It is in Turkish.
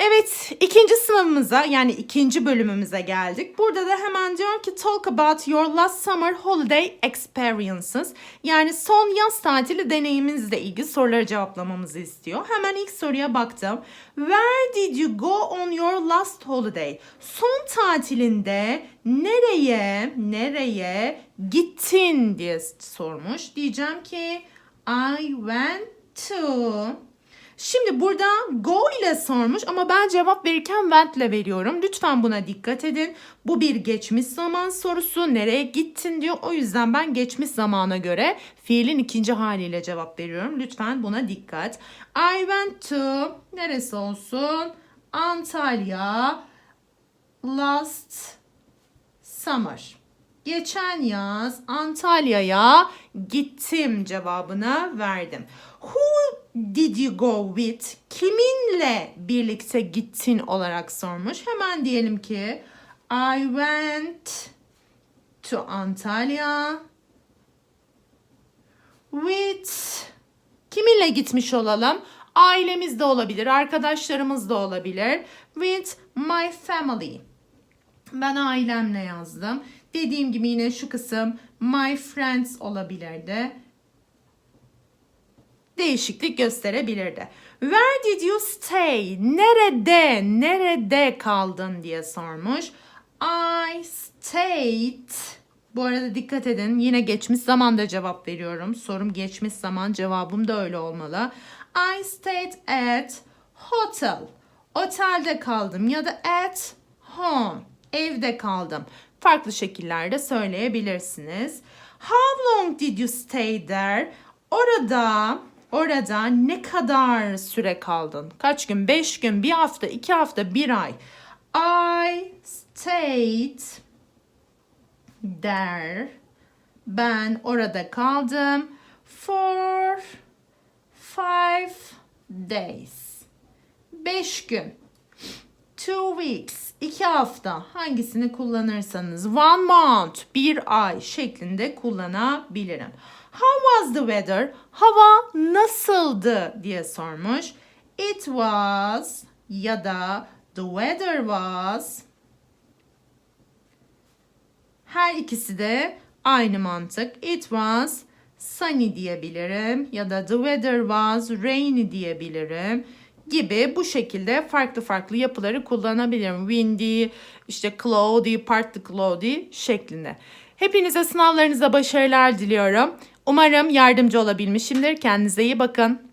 Evet, ikinci sınavımıza yani ikinci bölümümüze geldik. Burada da hemen diyor ki talk about your last summer holiday experiences. Yani son yaz tatili deneyiminizle ilgili soruları cevaplamamızı istiyor. Hemen ilk soruya baktım. Where did you go on your last holiday? Son tatilinde nereye, nereye gittin diye sormuş. Diyeceğim ki I went to Şimdi burada go ile sormuş ama ben cevap verirken went ile veriyorum. Lütfen buna dikkat edin. Bu bir geçmiş zaman sorusu. Nereye gittin diyor. O yüzden ben geçmiş zamana göre fiilin ikinci haliyle cevap veriyorum. Lütfen buna dikkat. I went to neresi olsun? Antalya last summer. Geçen yaz Antalya'ya gittim cevabını verdim. Who did you go with? Kiminle birlikte gittin olarak sormuş. Hemen diyelim ki I went to Antalya with kiminle gitmiş olalım? Ailemiz de olabilir, arkadaşlarımız da olabilir. With my family. Ben ailemle yazdım. Dediğim gibi yine şu kısım my friends olabilirdi. Değişiklik gösterebilirdi. Where did you stay? Nerede, nerede kaldın diye sormuş. I stayed. Bu arada dikkat edin yine geçmiş zamanda cevap veriyorum. Sorum geçmiş zaman cevabım da öyle olmalı. I stayed at hotel. Otelde kaldım ya da at home. Evde kaldım. Farklı şekillerde söyleyebilirsiniz. How long did you stay there? Orada orada ne kadar süre kaldın? Kaç gün? Beş gün, bir hafta, iki hafta, bir ay. I stayed there. Ben orada kaldım for five days. Beş gün. Two weeks, iki hafta hangisini kullanırsanız one month, bir ay şeklinde kullanabilirim. How was the weather? Hava nasıldı diye sormuş. It was ya da the weather was her ikisi de aynı mantık. It was sunny diyebilirim ya da the weather was rainy diyebilirim gibi bu şekilde farklı farklı yapıları kullanabilirim. Windy, işte cloudy, partly cloudy şeklinde. Hepinize sınavlarınızda başarılar diliyorum. Umarım yardımcı olabilmişimdir. Kendinize iyi bakın.